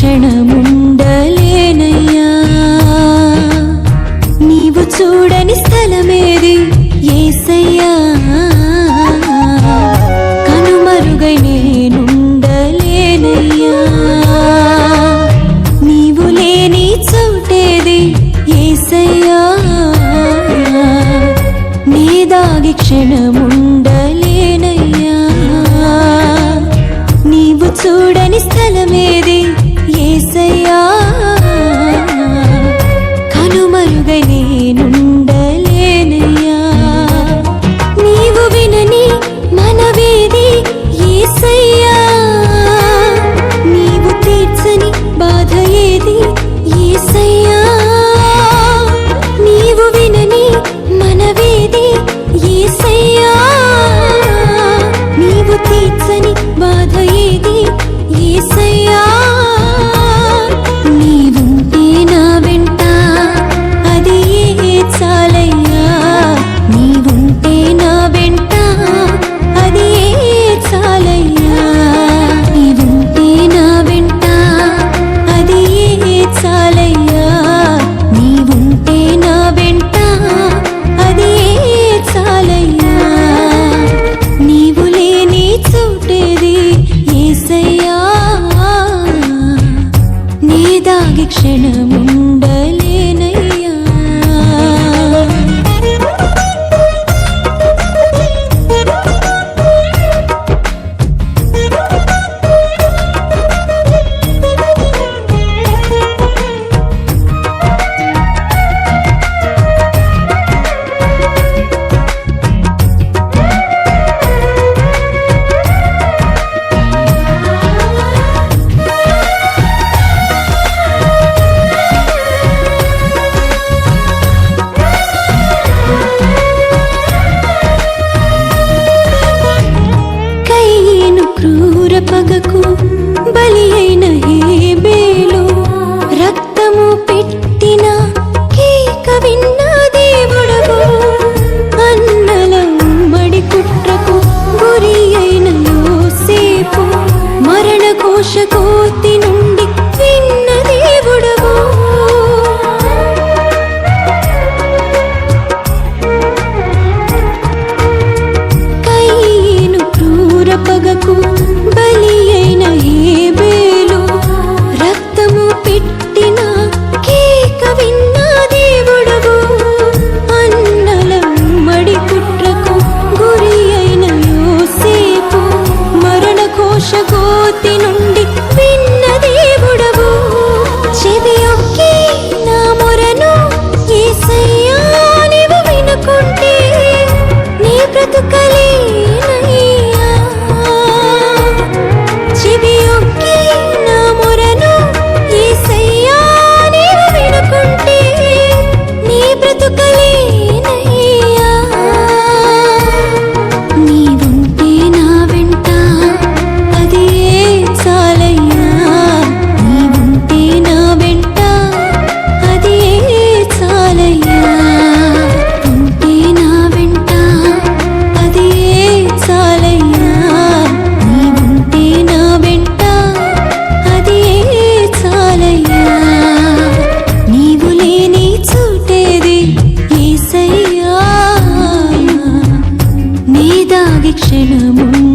క్షణముండలేనయ్యా. నీవు చూడని స్థలమేది ఏసయ్యా. కనుమరుగైనే దాగి దాగి క్షణముండలేనయ్యా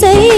ఏసయ్యా